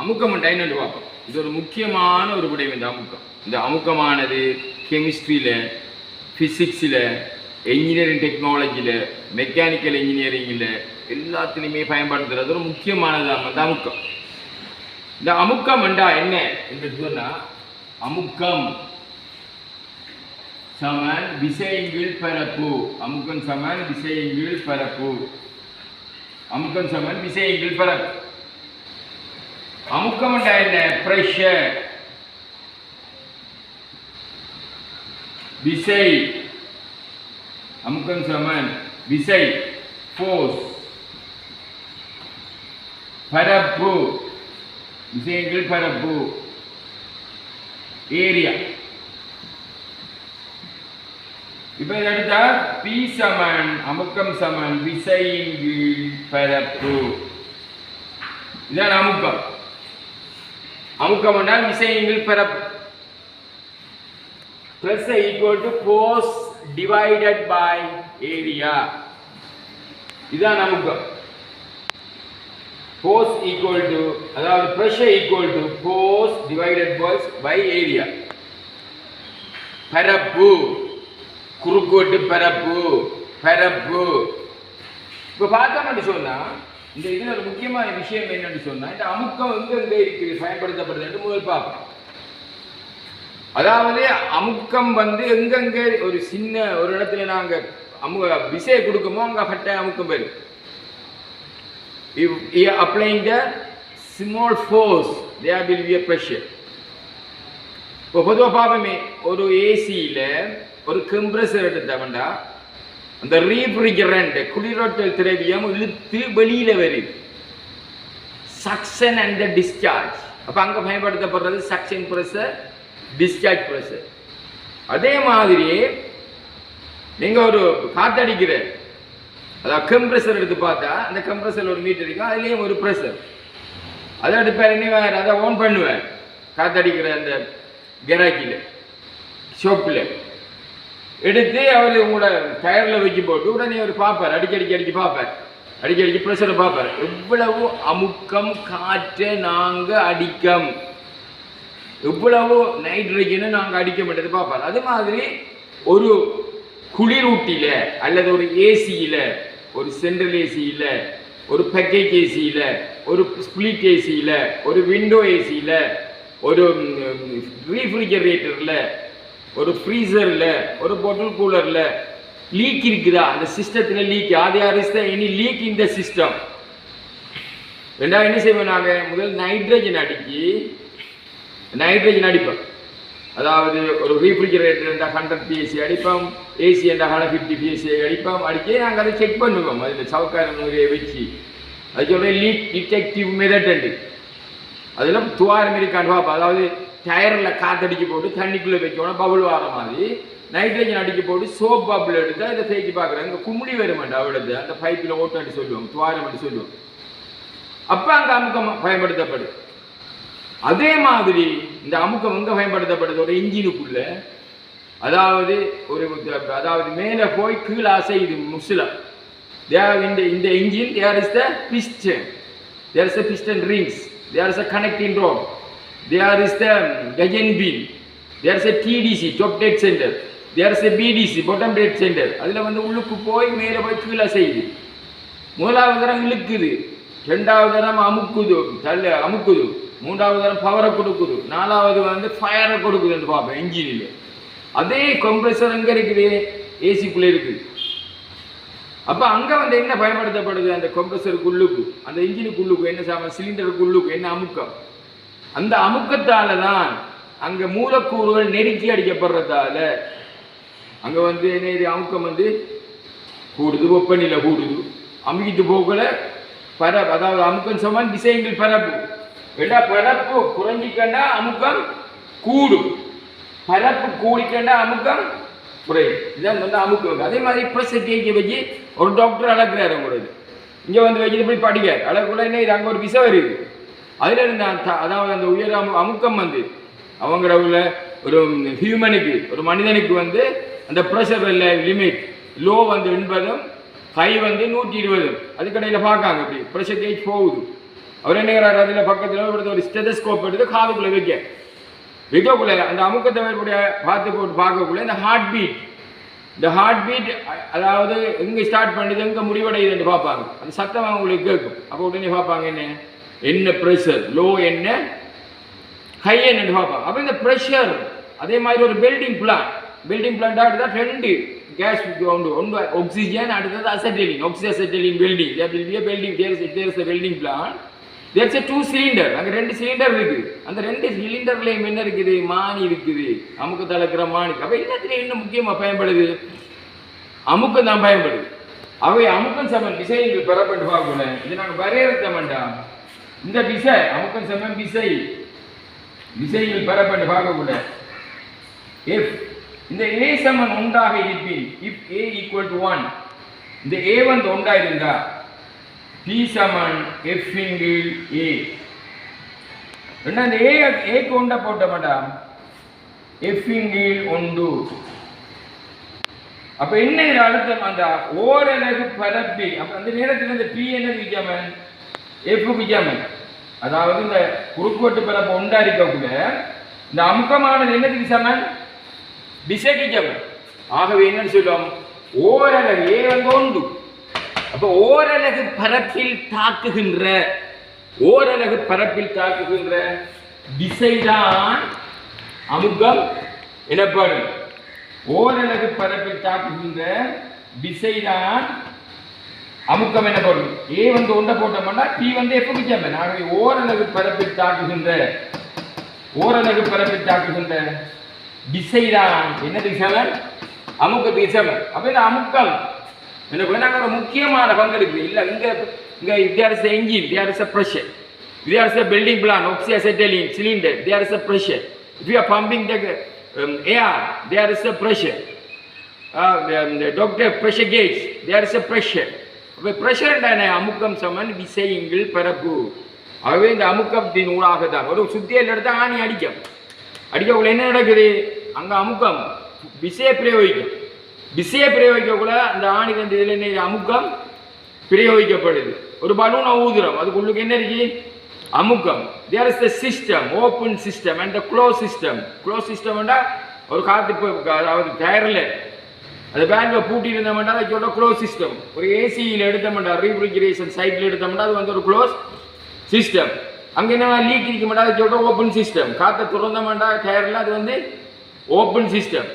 அமுக்கம் என்னன்னு பார்ப்போம். இது ஒரு முக்கியமான ஒரு விடயம் இந்த அமுக்கம். இந்த அமுக்கமானது கெமிஸ்ட்ரியில் ஃபிசிக்ஸில் என்ஜினியரிங் டெக்னாலஜியில் மெக்கானிக்கல் இன்ஜினியரிங்கில் எல்லாத்துலேயுமே பயன்படுத்துகிறது ஒரு முக்கியமானது அந்த அமுக்கம். இந்த அமுக்கம் என்றா என்ன என்று சொன்னால் அமுக்கம் சமன் விசையங்கள் பரப்பு. அமுக்கம் சமன் விசையங்கள் பரப்பு. அமுக்கம் சமன் விசையங்கள் பரப்பு. அமுக்கம் என்றா என்ன பிரஷர் விசை அமுக்கம் சமன் விசை ஃபோர்ஸ் பரப்பு விசையங்கள் பரப்பு ஏரியா இப்ப இதை எடுத்தா பி சமன் அமுக்கம் சமன் விசையின் கீழ் பரப்பு இதான் அமுக்கம் அமுக்கமென்றால் விசையங்கள் பெற force equal to force divided by area இதுதான் அமுக்கம் force equal to அதாவது pressure equal to force divided by by area பரப்பு குறுக்கோட்டு பரப்பு பரப்பு இப்போ பார்த்தோம் சொன்னால் இந்த இதில் ஒரு முக்கியமான விஷயம் என்னன்னு சொன்னால் இந்த அமுக்கம் வந்து எங்கே இருக்குது? பயன்படுத்தப்படுது என்று முதல் பார்ப்போம். அதாவது அமுக்கம் வந்து எங்கெங்கே ஒரு சின்ன ஒரு இடத்துல நாங்கள் அமு விசையை கொடுக்குமோ அங்கே ஃபட்டை அமுக்கம் வரும். If applying the small force there will be a pressure. இப்போ பொதுவாக பார்ப்போமே ஒரு ஏசியில் ஒரு கம்ப்ரஸர் எடுத்தவன்டா அந்த ரீஃப்ரிஜரண்ட் குளிரோட்டல் திரவியம் இழுத்து வெளியில் வருது சக்ஷன் அண்ட் டிஸ்சார்ஜ் அப்போ அங்கே பயன்படுத்தப்படுறது சக்ஷன் ப்ரெஷர் டிஸ்சார்ஜ் ப்ரெஷர் அதே மாதிரி நீங்கள் ஒரு காத்தடிக்கிற அதாவது கம்ப்ரெஷர் எடுத்து பார்த்தா அந்த கம்ப்ரெஷர் ஒரு மீட்டர் இருக்கும் அதுலேயும் ஒரு ப்ரெஷர் அதை எடுப்பேன் என்ன வேறு அதை ஓன் பண்ணுவேன். காத்தடிக்கிற அந்த கெராக்கியில் ஷோப்பில் எடுத்து அவர் உங்களோட டயரில் வச்சு போட்டு உடனே அவர் பார்ப்பார். அடிக்கடிக்கு அடிக்க பார்ப்பார். அடிக்கடிக்கு ப்ரெஷரை பார்ப்பார். எவ்வளவு அமுக்கம் காற்றை நாங்கள் அடிக்கம். எவ்வளவு நைட்ரஜனை நாங்கள் அடிக்க மாட்டது பார்ப்பார். அது மாதிரி ஒரு குளிரூட்டியில் அல்லது ஒரு ஏசியில் ஒரு சென்ட்ரல் ஏசியில் ஒரு பேக்கேஜ் ஏசியில் ஒரு ஸ்பிளிட் ஏசியில் ஒரு விண்டோ ஏசியில் ஒரு ரீஃப்ரிஜரேட்டரில் ஒரு ஃப்ரீசரில் ஒரு பாட்டில் கூலரில் லீக் இருக்குதா? அந்த சிஸ்டத்தில் லீக் அது யார் இஸ் எனி லீக் இந்த சிஸ்டம் ரெண்டாவது என்ன செய்வோம் நாங்கள் முதல் நைட்ரஜன் அடிக்கி நைட்ரஜன் அடிப்போம். அதாவது ஒரு ரீஃப்ரிஜரேட்டர் இருந்தால் ஹண்ட்ரட் பிஎஸ்சி அடிப்போம் ஏசி இருந்தால் ஹண்ட்ரட் ஃபிஃப்டி பிஎஸ்சி அடிப்போம். அடிச்சு நாங்கள் அதை செக் பண்ணுவோம். அதில் சவுக்கார நூறியை வச்சு. அது லீக் டிடெக்டிவ் மெதட் அதில் துவாரம் இருக்கான்னு பார்ப்போம் அதாவது டயரில் காத்தடிக்க போட்டு தண்ணிக்குள்ளே வைக்கணும் பபுள் வார மாதிரி. நைட்ரஜன் அடிக்க போட்டு சோப் பபுள் எடுத்து அதை தேய்ச்சி பார்க்குறேன் இங்கே கும்மிடி வருமாண்டா அவ்வளோது அந்த பைப்பில் ஓட்டாண்டி சொல்லுவோம் துவாரம்ட்டு சொல்லுவோம் அப்போ அங்கே அமுக்கம் பயன்படுத்தப்படுது அதே மாதிரி இந்த அமுக்கம் எங்கே பயன்படுத்தப்படுது? ஒரு இன்ஜினுக்குள்ள. அதாவது ஒரு அதாவது மேலே போய் கீழே அசையுது முஸ்லம் தேர் இந்த இந்த engine there is the piston there is the piston rings there is a connecting rod There is the Gajan பீல் There is a TDC Top dead centre There is a BDC Bottom dead centre அதில் வந்து உள்ளுக்கு போய் மேலே போய் கீழே செய்யுது முதலாவது தரம் இழுக்குது. ரெண்டாவது தரம் அமுக்குது. தள்ள அமுக்குது. மூன்றாவது தரம் பவரை கொடுக்குது. நாலாவது வந்து ஃபயரை கொடுக்குதுன்னு பார்ப்பேன் இன்ஜினில் அதே கம்ப்ரெசர் எங்கே இருக்குது? ஏசிக்குள்ளே இருக்குது. அப்போ அங்கே வந்து என்ன பயன்படுத்தப்படுது? அந்த கம்ப்ரெசருக்குள்ளுக்கு அந்த இன்ஜினுக்குள்ளுக்கு என்ன சாம சிலிண்டருக்குள்ளுக்கு என்ன அமுக்கம்? அந்த அமுக்கத்தால தான் அங்கே மூலக்கூறுகள் நெருக்கி அடிக்கப்படுறதால அங்கே வந்து என்ன அமுக்கம் வந்து கூடுது வெப்பநிலை கூடுது. அமுக்கிட்டு போகல பரப்பு அதாவது அமுக்கம் சமன் திசைங்கள் பரப்பு. ஏண்டா பரப்பு? குறைஞ்சிக்கண்டா அமுக்கம் கூடும். பரப்பு கூடிக்கண்டா அமுக்கம் குறையும். இதான் வந்து அமுக்கம் அதே மாதிரி ப்ரெஷர் கேக்கி வச்சு ஒரு டாக்டர் அளக்குறாரு உங்களுக்கு இங்கே வந்து வச்சுட்டு போய் படிக்கார் அளக்குள்ள என்ன இது அங்கே ஒரு விசை வருது. அதில் இருந்த அந்த அதாவது அந்த உயர் அமு அமுக்கம் வந்து. அவங்கள உள்ள ஒரு ஹியூமனுக்கு ஒரு மனிதனுக்கு வந்து அந்த ப்ரெஷர் லிமிட் லோ வந்து எண்பதும் ஹை வந்து நூற்றி இருபதும் அதுக்கடையில் பார்க்காங்க இப்படி. ப்ரெஷர் கேஜ் போகுது. அவர் என்ன அதில் பக்கத்தில் பக்கத்துல ஒரு- ஸ்டெதஸ்கோப் எடுத்து காதுக்குள்ளே வைக்க. வைக்கக்குள்ள அந்த அமுக்கத்தை வரக்கூடிய பார்த்து போட்டு பார்க்கக்குள்ள இந்த ஹார்ட் பீட் இந்த ஹார்ட் பீட் அதாவது எங்கே ஸ்டார்ட் பண்ணுது எங்கே முடிவடையுதுன்னு பார்ப்பாங்க. அந்த சத்தம் அவங்களுக்கு கேட்கும். அப்போ உடனே பார்ப்பாங்க என்ன? என்ன ப்ரெஷர் லோ என்ன? ஹை என்ன பார்ப்போம் அப்போ இந்த ப்ரெஷர் அதே மாதிரி ஒரு பில்டிங் பிளான் பில்டிங் பிளான் எடுத்தால் ரெண்டு கேஸ் உண்டு ஒன்று ஆக்சிஜன் அடுத்தது acetylene oxy acetylene building there will be plan there's a two cylinder அங்கே ரெண்டு சிலிண்டர் இருக்குது அந்த ரெண்டு சிலிண்டர்லேயும் என்ன இருக்குது? மானி இருக்குது. அமுக்கு தளக்கிற மானி. அப்போ என்னத்துல இன்னும் முக்கியமாக பயன்படுது? அமுக்கம் தான் பயன்படுது. அவை அமுக்கம் சமன் விசைகள் பெறப்பட்டு பார்க்கணும். இது நாங்கள் வரையறுத்த இந்த விசை அமுக்கம் சமன் விசை. விசையில் பெறப்பட்டு பார்க்கக்கூட இஃப் இந்த ஏ சமன் உண்டாக இருப்பின் if A equal to one இந்த ஏ வந்து ஒன்றா இருந்தா பி சமன் எஃப் இங்கில் ஏ ரெண்டா இந்த ஏ ஏக்கு ஒன்றா போட்ட மாட்டா எஃப் இன்கீழ் உண்டு அப்ப என்ன இதுல அழுத்தம்? அந்த ஓரலகு பரப்பி அப்ப அந்த நேரத்தில் இந்த பி என்ன விஜாமன் எஃப் விஜாமன் அதாவது இந்த குறுக்குவெட்டு இருக்க உண்டாரிக்கக்குள்ள இந்த அமுக்கமானது என்னதுக்கு சமன்? திசைக்கு சமன் ஆகவே என்னன்னு சொல்லுவோம் ஓரலகு ஏ வந்து உண்டு அப்போ ஓரலகு பரப்பில் தாக்குகின்ற ஓரலகு பரப்பில் தாக்குகின்ற திசைதான் அமுக்கம் எனப்படும். ஓரலகு பரப்பில் தாக்குகின்ற திசைதான் அமுக்கம் எனப்படும் ஏ வந்து ஒன்றை போட்டோம்னா டி வந்து எப்ப ஜமன் ஆகவே ஓரளவு பரப்பில் தாக்குகின்ற ஓரலகு பரப்பில் தாக்குகின்ற திசைதான் என்ன திசைவன் அமுக்க திசைவன் அப்போ இந்த அமுக்கம். எனக்கு நாங்கள் ஒரு முக்கியமான பங்கெடுப்பு இல்லை இங்கே இங்கே there is engine there is a pressure there is a building plan oxy acetylene cylinder there is a pressure if you are pumping the air there is a pressure doctor pressure gauge there is a pressure இப்போ pressure என்ன அமுக்கம் சமன் விசையுங்கள் பரப்பு ஆகவே இந்த அமுக்கத்தின் ஊடாக தான் ஒரு சுத்தியல் எடுத்து ஆணி அடிக்கும். அடிக்கக்குள்ள என்ன நடக்குது? அங்கே அமுக்கம். விசையை பிரயோகிக்கும். விசையை பிரயோகிக்கக்குள்ள அந்த ஆணி தந்து இதில் என்ன? அமுக்கம் பிரயோகிக்கப்படுது. ஒரு பலூனை ஊதுறோம். அதுக்குள்ளுக்கு என்ன இருக்கு? அமுக்கம். There is the system open system and the close system close சிஸ்டம்னா ஒரு காற்று அதாவது டயரில் அந்த பேங்கில் பூட்டி இருந்தோம்னா அதை சொல்கிற க்ளோஸ் சிஸ்டம் ஒரு ஏசியில் எடுத்தோம்னா ரீஃப்ரிஜரேஷன் சைட்டில் எடுத்தோம்னா அது வந்து ஒரு க்ளோஸ் சிஸ்டம் அங்கே என்ன லீக் இருக்க மாட்டா அதை சொல்கிற ஓப்பன் சிஸ்டம் காற்றை திறந்தோம்னா டயரில் அது வந்து ஓப்பன் சிஸ்டம்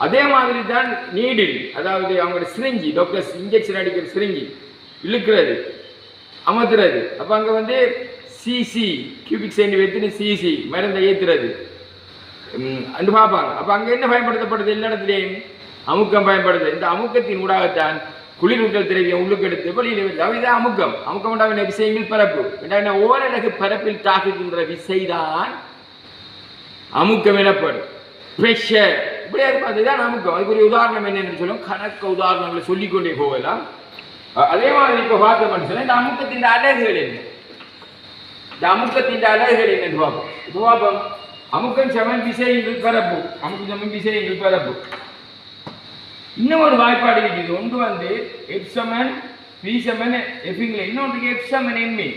அதே மாதிரி தான் நீடில் அதாவது அவங்களோட சிரிஞ்சி டாக்டர்ஸ் இன்ஜெக்ஷன் அடிக்கிற சிரிஞ்சி இழுக்கிறது அமர்த்துறது அப்போ அங்கே வந்து சிசி கியூபிக் சென்டி சிசி மருந்தை ஏற்றுறது அந்த பார்ப்பாங்க. அப்போ அங்கே என்ன பயன்படுத்தப்படுது எல்லா இடத்துலையும்? அமுக்கம் பயன்படுது. இந்த அமுக்கத்தின் ஊடாகத்தான் குளிரூட்டல் திரவியம் உள்ளுக்கெடுத்து வெளியில் வருது அவைதான் அமுக்கம். அமுக்கம் உண்டாகின விஷயங்கள் பரப்பு. என்ன? ஓரலகு பரப்பில் தாக்குகின்ற விசைதான் அமுக்கம் எனப்படும். ப்ரெஷர் இப்படியா இருக்கும் அதுதான் அமுக்கம். அதுக்குரிய உதாரணம் என்னென்னு சொல்லும்? கணக்க உதாரணங்களை சொல்லிக்கொண்டே போகலாம். அதே மாதிரி இப்போ பார்த்தோம்னு சொன்னா இந்த அமுக்கத்தின் அழகுகள் என்ன? இந்த அமுக்கத்தின் அழகுகள் என்னன்னு பார்ப்போம். இப்போ பார்ப்போம். அமுக்கம் செவன் விசைகள் பரப்பு. அமுக்கம் சமன் விசைகள் பரப்பு. இன்னும் ஒரு வாய்ப்பாடு இருக்குது ஒன்று வந்து எப்சமன் சமன் பி இன்னொன்று எப்சமன் எம்மி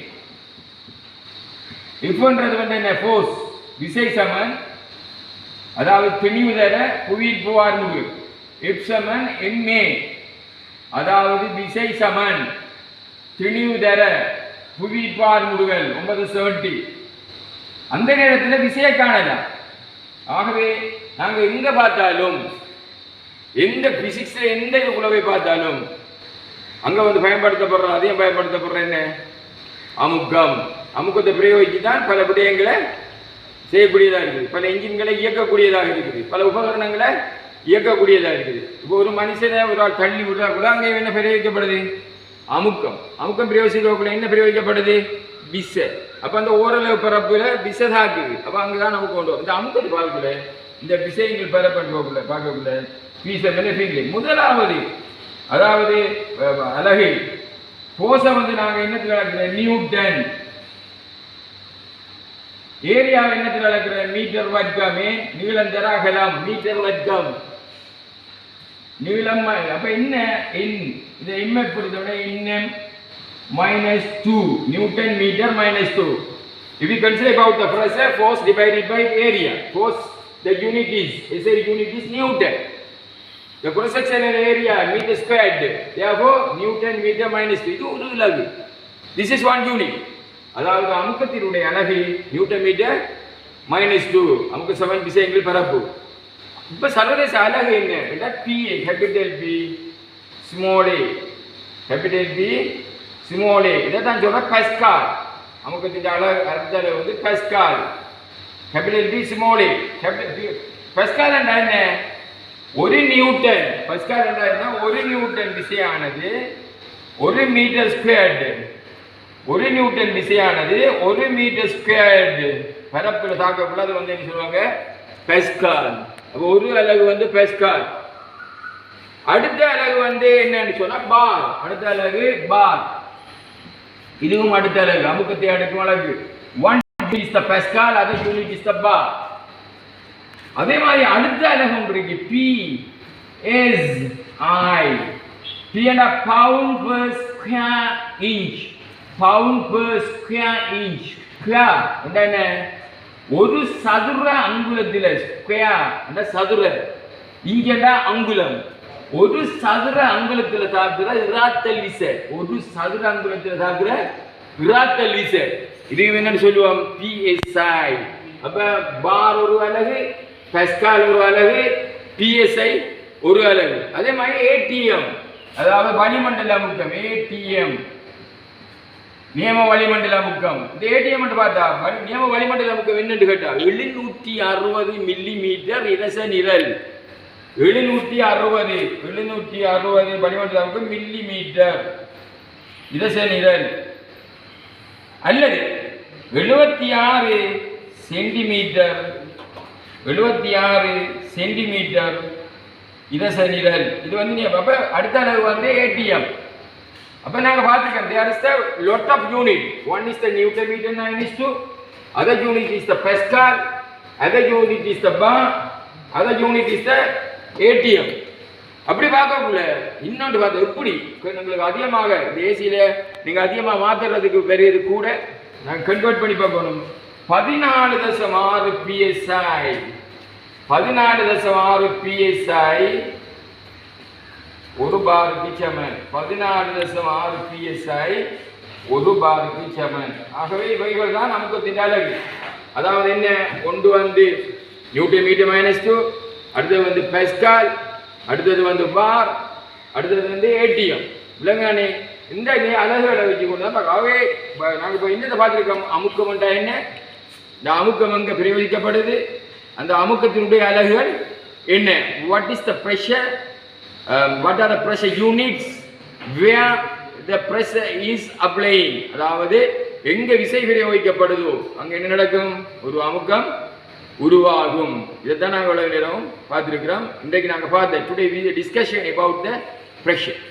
எஃப்ன்றது வந்து என்ன? ஃபோர்ஸ் விசை சமன் அதாவது திணிவு தர புவியில் புவார்ந்து எப்சமன் எஃப் சமன் எம்ஏ அதாவது விசை சமன் திணிவு தர புவி பார்முடுகள் ஒன்பது செவன்டி அந்த நேரத்தில் விசையை காணலாம். ஆகவே நாங்கள் எங்கே பார்த்தாலும் எந்த பிசிக்ஸில் எந்த இதுக்குள்ள போய் பார்த்தாலும் அங்க வந்து பயன்படுத்தப்படுற அதையும் பயன்படுத்தப்படுற என்ன? அமுக்கம். அமுக்கத்தை பிரயோகிச்சு தான் பல விடயங்களை செய்யக்கூடியதாக இருக்குது. பல இன்ஜின்களை இயக்கக்கூடியதாக இருக்குது. பல உபகரணங்களை இயக்கக்கூடியதாக இருக்குது. இப்போ ஒரு மனுஷனை ஒரு ஆள் தள்ளி விடுறா கூட அங்கே என்ன பிரயோகிக்கப்படுது? அமுக்கம். அமுக்கம் பிரயோகிக்கக்குள்ள என்ன பிரயோகிக்கப்படுது? விச. அப்போ அந்த ஓரளவு பரப்புல விச தாக்குது. அங்கே தான் நமக்கு கொண்டு வரும். இந்த அமுக்கத்தை பார்க்கல இந்த விஷயங்கள் பரப்பன் போகல பார்க்கக்குள்ள முதலாவது அதாவது அழகு. போச வந்து நாங்க என்னத்துல வளர்க்கிற நியூட்டன் ஏரியா என்னத்துல வளர்க்கிற மீட்டர் வர்க்கமே நீளம் தர மீட்டர் வர்க்கம் நீளம் அப்ப என்ன? இன் இந்த எம்மை பொறுத்தவரை இன்னம் minus 2 newton meter minus 2 if we consider about the pressure force divided by area force the unit is. SI unit is newton? the cross sectional area meter squared therefore newton meter minus 2 இது ஒரு இலகு this is one unit அதாவது அமுக்கத்தினுடைய அலகு Newton metre minus two அமுக்க seven திசைகள் பரப்பு இப்போ சர்வதேச அலகு என்ன P capital P small A capital P small A இதை தான் சொல்ற பஸ்கால் அமுக்கத்தின் அலகு அடுத்த அளவு வந்து pascal capital P small A capital P pascal என்றா என்ன ஒரு நியூட்டன் பஸ்கால் என்றா என்ன ஒரு நியூட்டன் விசையானது ஒரு மீட்டர் ஸ்கொயர்டு. ஒரு நியூட்டன் விசையானது ஒரு மீட்டர் ஸ்கொயர்டு. பரப்பில் தாக்கக்குள்ள அது வந்து என்ன சொல்லுவாங்க? பெஸ்கால். அப்போ ஒரு அலகு வந்து பெஸ்கால். அடுத்த அலகு வந்து என்னன்னு சொன்னால் பார். அடுத்த அலகு பார். இதுவும் அடுத்த அலகு. அமுக்கத்தை அடுக்கும் அலகு. One is the Pascal other unit is the bar அதே மாதிரி அடுத்த அழகம் இருக்கு பி எஸ் ஐ பி என்ற pound per square inch pound per square inch square என்ன ஒரு சதுர அங்குலத்தில் ஸ்கொயர் அந்த சதுர. இங்கடா அங்குலம். ஒரு சதுர அங்குலத்தில் தாக்குற இராத்தல் விசை ஒரு சதுர அங்குலத்தில் தாக்குற இராத்தல் விசை இது என்னன்னு சொல்லுவோம் பிஎஸ்ஐ அப்ப பார் ஒரு அழகு பெஸ்கால் ஒரு அலகு பிஎஸ்ஐ ஒரு அலகு. அதே மாதிரி ஏடிஎம் அதாவது வளிமண்டல அமுக்கம் ஏடிஎம் நியம வளிமண்டல அமுக்கம் இந்த ஏடிஎம் பார்த்தா நியம வளிமண்டல அமுக்கம் என்னன்னு கேட்டா எழுநூற்றி அறுபது மில்லி மீட்டர் இரச நிரல். எழுநூற்றி அறுபது எழுநூற்றி அறுபது வளிமண்டல அமுக்கம் மில்லி மீட்டர் இரச நிரல். அல்லது எழுபத்தி ஆறு சென்டிமீட்டர் எழுபத்தி ஆறு சென்டிமீட்டர் இரச இது வந்து நீ அப்போ அடுத்த அளவு வந்து ஏடிஎம் அப்போ நாங்கள் பார்த்துக்கோம் there is the lot of unit one is the newton meter 9 is 2 other unit is the pascal other unit is the bar other unit is the ATM அப்படி பார்க்கக்குள்ள இன்னொன்று பார்த்து எப்படி? உங்களுக்கு அதிகமாக தேசியில் நீங்கள் அதிகமாக மாற்றுறதுக்கு பெரியது கூட நாங்கள் கன்வெர்ட் பண்ணி பார்க்கணும். பதினாலு தசம் ஆறு பிஎஸ்ஐ பதினாலு தசம் ஆறு பிஎஸ்ஐ ஒரு பாருக்கு சமன். பதினாலு தசம் ஆறு பிஎஸ்ஐ ஒரு பாருக்கு சமன். ஆகவே இவைகள் தான் நமக்கு திண்டாலகு அதாவது என்ன? கொண்டு வந்து நியூட்டன் மீட்டர் மைனஸ் டூ அடுத்தது வந்து பெஸ்கால் அடுத்தது வந்து பார் அடுத்தது வந்து ஏடிஎம் விலங்கானே இந்த நே- அலகுகளை வச்சு கொண்டு தான் பார்க்க. ஆகவே நாங்கள் இப்போ என்னத்தை பார்த்துருக்கோம். அமுக்கம்ண்டா என்ன? இந்த அமுக்கம் எங்கே பிரயோகிக்கப்படுது? அந்த அமுக்கத்தினுடைய அலகுகள் என்ன? What is the pressure what are the pressure units where the pressure is applying அதாவது எங்கே விசை பிரயோகிக்கப்படுதோ அங்கே என்ன நடக்கும்? ஒரு அமுக்கம் உருவாகும். இதைத்தான் நாங்கள் இவ்வளவு நேரம் பார்த்துருக்கிறோம். இன்றைக்கு நாங்கள் பார்த்த today we discussion about the pressure